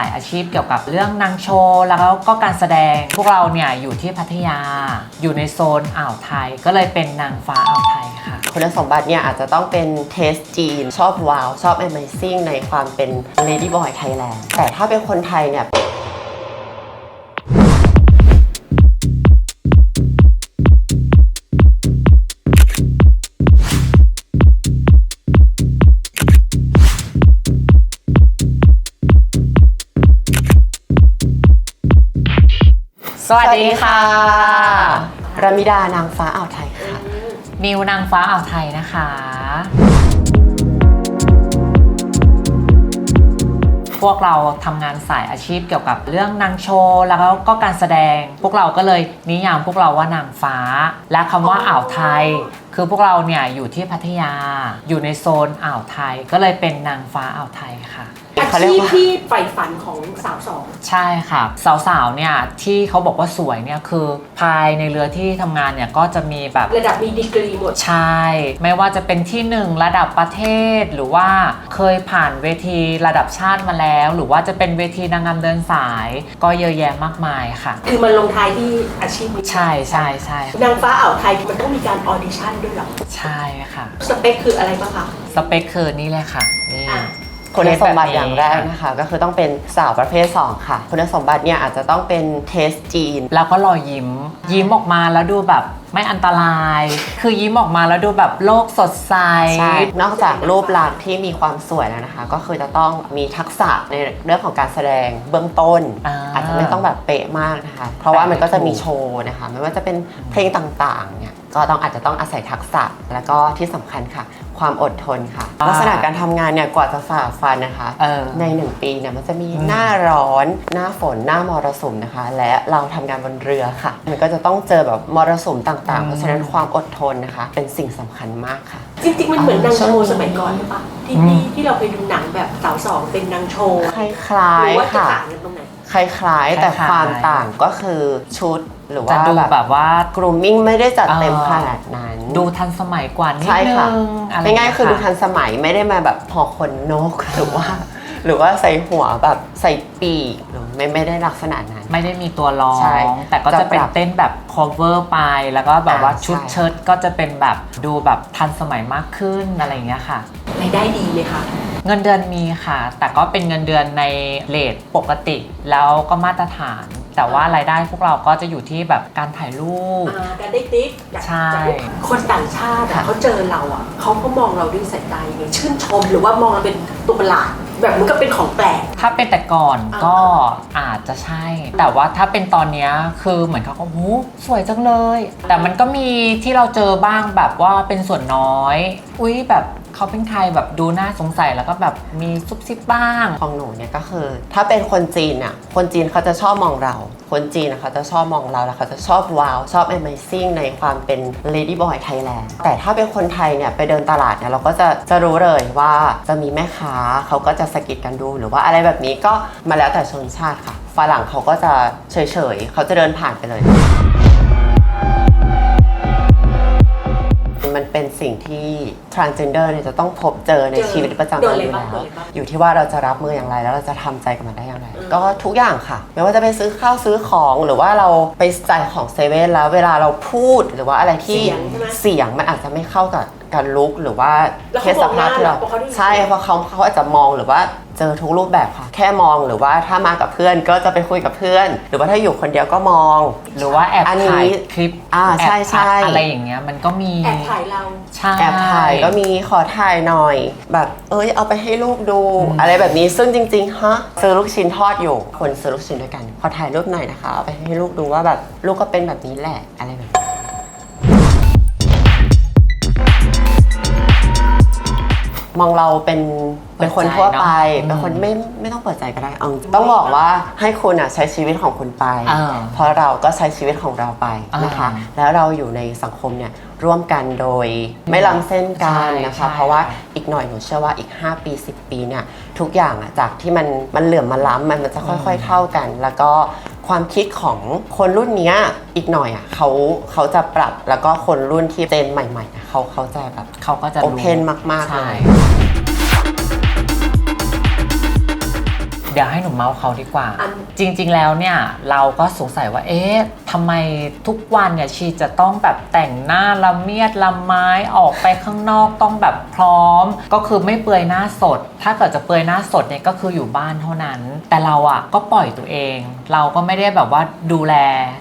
านสายอาชีพเกี่ยวกับเรื่องนางโชว์แล้วก็การแสดง พวกเราเนี่ยอยู่ที่พัทยา อยู่ในโซนอ่าวไทย ก็เลยเป็นนางฟ้าอ่าวไทยค่ะ คุณสมบัติเนี่ยอาจจะต้องเป็นเทสจีน ชอบว้าว ชอบ Amazing ในความเป็น Lady Boy Thailand แต่ถ้าเป็นคนไทยเนี่ย สวัสดีค่ะรามิดานางฟ้าอ่าวไทยค่ะมิวนางฟ้าอ่าวไทยนะคะ พวกเราทำงานสายอาชีพเกี่ยวกับเรื่องนางโชว์แล้วก็การแสดง พวกเราก็เลยนิยามพวกเราว่านางฟ้า และคำว่าอ่าวไทย คือพวกเราเนี่ยอยู่ที่พัทยา อยู่ในโซนอ่าวไทย ก็เลยเป็นนางฟ้าอ่าวไทยค่ะอา เขาเรียกชีพว่า ที่ใฝ่ฝันของสาวสอง ใช่ค่ะ สาวๆเนี่ยที่เขาบอกว่าสวยเนี่ยคือภายในเรือที่ทำงานเนี่ยก็จะมีแบบ ระดับมีดีกรีหมด ใช่ ไม่ว่าจะเป็นที่หนึ่งระดับประเทศหรือว่าเคยผ่านเวทีระดับชาติมาแล้ว หรือว่าจะเป็นเวทีนางงามเดินสาย ก็เยอะแยะมากมายค่ะ คือมันลงท้ายที่อาชีพนี้ใช่ใช่ใช่นางฟ้าอ่าวไทยมันต้องมีการออดิชั่นด้วยเหรอ ใช่ค่ะ สเปคคืออะไรบ้างคะ สเปคคือนี่เลยค่ะ นี่ อะ คุณสมบัติอย่างแรกนะคะ ก็คือต้องเป็นสาวประเภท 2 ค่ะ คุณสมบัติเนี่ยอาจจะต้องเป็นเทสจีน แล้วก็รอยยิ้ม ยิ้มออกมาแล้วดูแบบไม่อันตราย คือยิ้มออกมาแล้วดูแบบโลกสดใสใช่นอกจากรูปลักษณ์ที่มีความสวยแล้วนะคะ ก็คือจะต้องมีทักษะในเรื่องของการแสดงเบื้องต้นอ่าอาจจะไม่ต้องแบบเป๊ะมากนะคะ เพราะว่ามันก็จะมีโชว์นะคะ ไม่ว่าจะเป็นเพลงต่างๆเนี่ย ก็ต้องอาจจะต้องอาศัยทักษะแล้วก็ที่สำคัญค่ะ ความอดทนค่ะ ลักษณะการทำงานเนี่ยกว่าจะฝ่าฟันนะคะเออในหนึ่งปีเนี่ยมันจะมีอืมหน้าร้อน หน้าฝนหน้ามรสุมนะคะ และเราทำงานบนเรือค่ะ มันก็จะต้องเจอแบบมรสุมต่างๆ เพราะฉะนั้นความอดทนนะคะ เป็นสิ่งสำคัญมากค่ะ จริงๆ มันเหมือนนางโชช่วงว์นี้สมัยก่อนหรือเปล่าที่อืมที่ที่เราไปดูหนังแบบสาวสองเป็นนางโชว์คล้ายหรือว่าๆจะค่ะต่างกันตรงไหนคล้ายๆแต่คล้ายๆความต่างก็คือชุด หรือจะว่าดูแบบแบบว่า กรูมมิ่งไม่ได้จัดเต็มเออ ขนาดนั้นดูทันสมัยกว่านิดใช่นึค่ะงอะไรง่ายๆคือดูทันเสมัยไม่ได้มาแบบห่อขนนกหรือว่า หรือว่าใส่หัวแบบใส่ปีกหรือไม่ไม่ได้ลักษณะนั้น ไม่ได้มีตัวร้อใช่งแต่ก็จะเป็นจะปรับเต้นแบบ cover ไป แล้วก็แบบว่าอ่าชุดใช่ เชิ้ตก็จะเป็นแบบดูแบบทันสมัยมากขึ้นอะไรอย่างเงี้ยค่ะ รายได้ดีไหมคะ เงินเดือนมีค่ะ แต่ก็เป็นเงินเดือนในเลทปกติ แล้วก็มาตรฐาน แต่ว่ารายได้พวกเราก็จะอยู่ที่แบบการถ่ายรูป อ่าการได้ติ๊กจากใช่ จากคนต่างชาติอะค่ะ เขาเจอเราอะเขาก็มองเราด้วยสายตายังไงชื่นชมหรือว่ามองเราเป็นตัวประหลาดแบบมันก็เป็นของแปลก ถ้าเป็นแต่ก่อนอ่า ก็อาจจะใช่ แต่ว่าถ้าเป็นตอนเนี้ยคือเหมือนเขาก็โอ้โหสวยจังเลย แต่มันก็มีที่เราเจอบ้างแบบว่าเป็นส่วนน้อย อุ้ยแบบ เขาเป็นใครแบบดูน่าสงสัยแล้วก็แบบมีซุบซิบบ้าง ของหนูเนี่ยก็คือ ถ้าเป็นคนจีนอะคนจีนเขาจะชอบมองเรา คนจีนนะเขาจะชอบมองเราแล้วเขาจะชอบว้าวชอบ Amazing ในความเป็น Lady Boy Thailand แต่ถ้าเป็นคนไทยเนี่ยไปเดินตลาดเนี่ยเราก็จะจะรู้เลยว่าจะมีแม่ค้าเขาก็จะสะกิดกันดูหรือว่าอะไรแบบนี้ก็มาแล้วแต่ชนชาติค่ะฝรั่งเขาก็จะเฉยๆเขาจะเดินผ่านไปเลย มันเป็นสิ่งที่ transgender เนี่ยจะต้องพบเจอในเจอชีวิตประจำโดวันนอะไรอยู่บ้างแล้วโดนอะไรบ้างอยู่ที่ว่าเราจะรับมืออย่างไร แล้วเราจะทำใจกับมันได้อย่างไรอืมก็ทุกอย่างค่ะ ไม่ว่าจะไปซื้อข้าวซื้อของหรือว่าเราไปจ่ายของเซเว่นแล้วเวลาเราพูดหรือว่าอะไรที่เสียงใช่ไหมเสียงมันอาจจะไม่เข้ากับการลุกหรือว่าแล้วเคเขาสสภาพที่เรามองหน้าเราเพราะเขาได้ยิน ใช่เพราะเขาเขาอาจจะมองหรือว่าเจอทุกรูปแบบค่ะ แค่มองหรือว่าถ้ามากับเพื่อนก็จะไปคุยกับเพื่อน หรือว่าถ้าอยู่คนเดียวก็มอง หรือว่าแอบอันนี้ถ่ายคลิปอ่าแอบใช่ใช่ อะไรอย่างเงี้ยมันก็มีแอบถ่ายเรา ใช่ แอบถ่ายก็มีขอถ่ายหน่อย แบบเอ้ยเอาไปให้ลูกดูอืมอะไรแบบนี้ซึ่งจริงๆฮะซื้อลูกชิ้นทอดอยู่คนซื้อลูกชิ้นด้วยกัน ขอถ่ายรูปหน่อยนะคะเอาไปให้ลูกดูว่าแบบลูกก็เป็นแบบนี้แหละอะไรแบบนี้ มองเราเป็นเป็นคนทั่วไปเปิดใจเนอะเป็นคนไม่ไม่ต้องเปิดใจก็ได้เอาต้องบอกว่าให้คุณอะใช้ชีวิตของคุณไปอ่าเพราะเราก็ใช้ชีวิตของเราไปนะคะอ่าแล้วเราอยู่ในสังคมเนี่ยร่วมกันโดยไม่ล้ำเส้นกันนะคะใช่เพราะว่าค่ะอีกหน่อยหนูเชื่อว่าอีก 5 ปี 10 ปีเนี่ยทุกอย่างอะจากที่มันมันเหลื่อมมาล้ำมันมันจะค่อย ๆเท่ากัน แล้วก็ ความคิดของคนรุ่นเนี้ยอีกหน่อยอะเขาเขาจะปรับแล้วก็คนรุ่นที่เจนใหม่ๆอะเขาเขาจะแบบเขาก็จะโอรู้เพนมากๆเลใช่ เดี๋ยวให้หนูเมาส์เขาดีกว่า อัน จริง ๆ แล้วเนี่ยเราก็สงสัยว่าเอ๊ะทำไมทุกวันเนี่ยชีจะต้องแบบแต่งหน้าละเมียดละไม้ออกไปข้างนอกต้องแบบพร้อม ก็คือไม่เปลือยหน้าสด ถ้าเกิดจะเปลือยหน้าสดเนี่ยก็คืออยู่บ้านเท่านั้น แต่เราอะก็ปล่อยตัวเอง เราก็ไม่ได้แบบว่าดูแล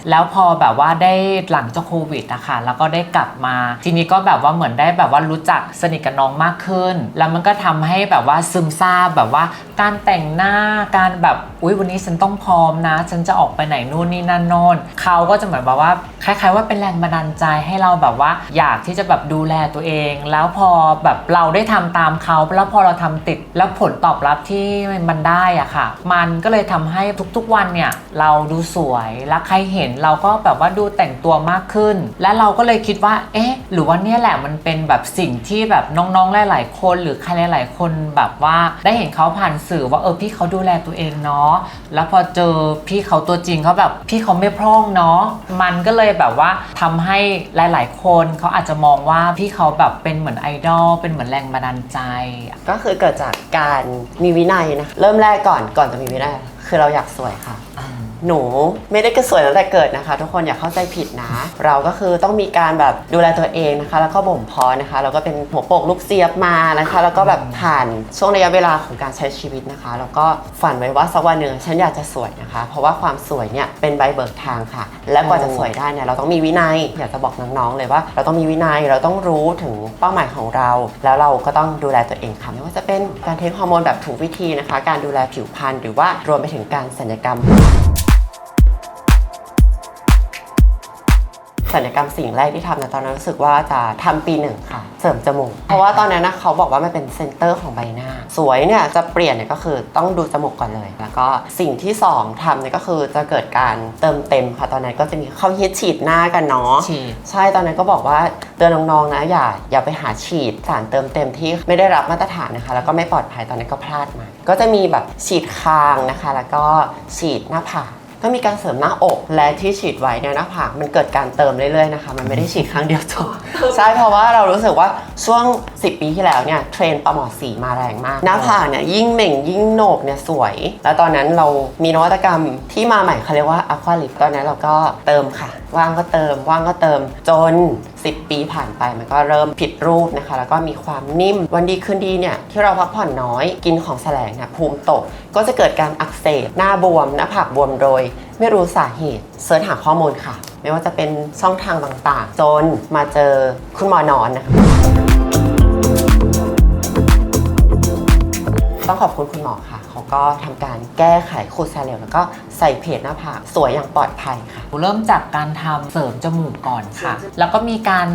แล้วพอแบบว่าได้หลังจากโควิดอะค่ะแล้วก็ได้กลับมา ทีนี้ก็แบบว่าเหมือนได้แบบว่ารู้จักสนิทกับน้องมากขึ้น แล้วมันก็ทำให้แบบว่าซึมซาบแบบว่าการแต่งหน้าการแบบอุ้ยวันนี้ฉันต้องพร้อมนะ ฉันจะออกไปไหนนู่นนี่นั่นโน่นเขาก็จะเหมือนแบบว่าคล้าย ๆ ว่าเป็นแรงบันดาลใจให้เราแบบว่า อยากที่จะแบบดูแลตัวเอง แล้วพอแบบเราได้ทำตามเขาแล้วพอเราทำติดแล้วผลตอบรับที่มันได้อะค่ะ มันก็เลยทำให้ทุกๆวันเนี่ยเราดูสวยแล้วใครเห็นเราก็แบบว่าดูแต่งตัวมากขึ้น และเราก็เลยคิดว่า เอ๊ะ หรือว่าเนี่ยแหละมันเป็นแบบสิ่งที่แบบน้องๆหลาย ๆ คน หรือใครหลาย ๆ คนแบบว่าได้เห็นเขาผ่านสื่อว่าเออพี่เขาดูแลตัวเองเนาะแล้วพอเจอพี่เขาตัวจริงเขาแบบพี่เขาไม่พร่องเนาะมันก็เลยแบบว่าทำให้หลาย ๆ คนเขาอาจจะมองว่าพี่เขาแบบเป็นเหมือนไอดอลเป็นเหมือนแรงบันดาลใจ ก็คือเกิดจากการมีวินัยนะเริ่มแรกก่อนก่อนจะมีวินัยคือเราอยากสวยค่ะ หนูไม่ได้กระสวยตั้งแต่เกิดนะคะ ทุกคนอย่าเข้าใจผิดนะ เราก็คือต้องมีการแบบดูแลตัวเองนะคะ แล้วก็บ่มเพาะนะคะแล้วก็เป็นหัวโปกลูกเสียบมานะคะ แล้วก็แบบผ่านช่วงระยะเวลาของการใช้ชีวิตนะคะ แล้วก็ฝันไว้ว่าสักวันหนึ่งฉันอยากจะสวยนะคะ เพราะว่าความสวยเนี่ยเป็นใบเบิกทางค่ะ และกว่าจะสวยได้เนี่ยเราต้องมีวินัย อยากจะบอกน้องๆเลยว่า เราต้องมีวินัยเราต้องรู้ถึงเป้าหมายของเรา แล้วเราก็ต้องดูแลตัวเองค่ะไม่ว่าจะเป็นการเทคฮอร์โมนแบบถูกวิธีนะคะ การดูแลผิวพรรณหรือว่ารวมไปถึงการศัลยกรรม ศัลยกรรมสิ่งแรกที่ทำนะตอนนั้นรู้สึกว่าจะทำปีหนึ่งค่ะ เสริมจมูก เพราะว่าตอนนั้นนะเขาบอกว่ามันเป็นเซนเตอร์ของใบหน้า สวยเนี่ยจะเปลี่ยนเนี่ยก็คือต้องดูจมูกก่อนเลย แล้วก็สิ่งที่สองทำเนี่ยก็คือจะเกิดการเติมเต็มค่ะ ตอนนั้นก็จะมีเขาฮิตฉีดหน้ากันเนาะ ฉีด ใช่ ตอนนั้นก็บอกว่าเตือนน้องๆนะอย่าอย่าไปหาฉีดสารเติมเต็มที่ไม่ได้รับมาตรฐานนะคะ แล้วก็ไม่ปลอดภัยตอนนั้นก็พลาดมา ก็จะมีแบบฉีดคางนะคะ แล้วก็ฉีดหน้าผาก ก็มีการเสริมหน้าอกและที่ฉีดไว้เนี่ยหน้าผากมันเกิดการเติมเรื่อยๆนะคะ มันไม่ได้ฉีดครั้งเดียวจบ ใช่เพราะว่าเรารู้สึกว่าช่วง 10 ปีที่แล้วเนี่ยเทรนด์ปลาหมอสีมาแรงมาก หน้าผากเนี่ยยิ่งเหม่งยิ่งโหนกเนี่ยสวย แล้วตอนนั้นเรามีนวัตกรรมที่มาใหม่เขาเรียกว่าอะควาลิปตอนนั้นเราก็เติมค่ะ ว่างก็เติม ว่างก็เติมจน 10 ปีผ่านไปมันก็เริ่มผิดรูปนะคะ แล้วก็มีความนิ่มวันดีคืนดีเนี่ยที่เราพักผ่อนน้อยกินของแสลงนี่ยภูมิตก ก็จะเกิดการอักเสบหน้าบวมหน้าผากบวมโดย ไม่รู้สาเหตุเสิร์ชหาข้อมูลค่ะ ไม่ว่าจะเป็นช่องทางต่างๆจนมาเจอคุณหมอนอนนะคะต้องขอบคุณคุณหมอค่ะเขาก็ทำการแก้ไขขูดแซลล์แล้วก็ใส่เพจหน้าผากสวยอย่างปลอดภัยค่ะ เริ่มจากการทำเสริมจมูกก่อนค่ะ แล้วก็มีการ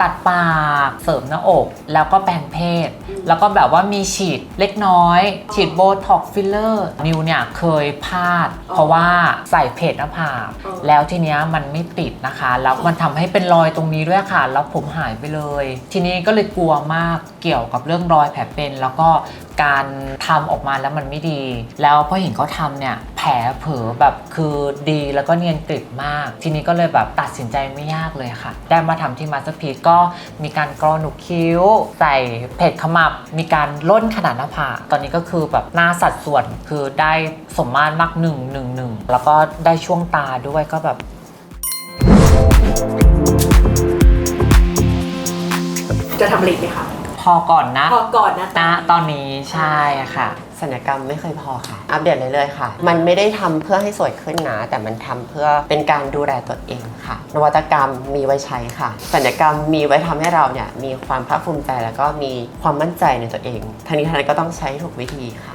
ตัดปากเสริมหน้าอก แล้วก็แปลงเพศ แล้วก็แบบว่ามีฉีดเล็กน้อย ฉีดโบท็อกฟิลเลอร์นิวเนี่ยเคยพลาด เพราะว่าใส่เพจหน้าผากแล้วทีเนี้ยมันไม่ติดนะคะ แล้วมันทำให้เป็นรอยตรงนี้ด้วยค่ะ แล้วผมหายไปเลย ทีนี้ก็เลยกลัวมากเกี่ยวกับเรื่องรอยแผลเป็น แล้วก็การทำออกมาแล้วมันไม่ดีแล้วพอเห็นเขาทำเนี่ยแผลเผลอแบบคือดีแล้วก็เนียนกริบมาก ทีนี้ก็เลยแบบตัดสินใจไม่ยากเลยค่ะ ได้มาทำที่มาสเตอร์พีก็มีการกรอหนุกคิ้ว ใส่เพจขมับ มีการล่นขนาดหน้าผากตอนนี้ก็คือแบบหน้าสัดส่วนคือได้สมมาตรมากหนึ่งหนึ่งหนึ่งแล้วก็ได้ช่วงตาด้วยก็แบบจะทำอะไรอีกไหมคะ อก่อนนะพอก่อนนะณตอนนี้ใช่ค่ะ สัญญกรรมไม่เคยพอค่ะ อัปเดตเรื่อยๆค่ะ มันไม่ได้ทำเพื่อให้สวยขึ้นนะ แต่มันทำเพื่อเป็นการดูแลตัวเองค่ะ นวัตกรรมมีไว้ใช้ค่ะ สัญญกรรมมีไว้ทำให้เราเนี่ยมีความภาคภูมิใจแล้วก็มีความมั่นใจในตัวเองทั้งนี้ทั้งนั้นก็ต้องใช้ถูกวิธีค่ะ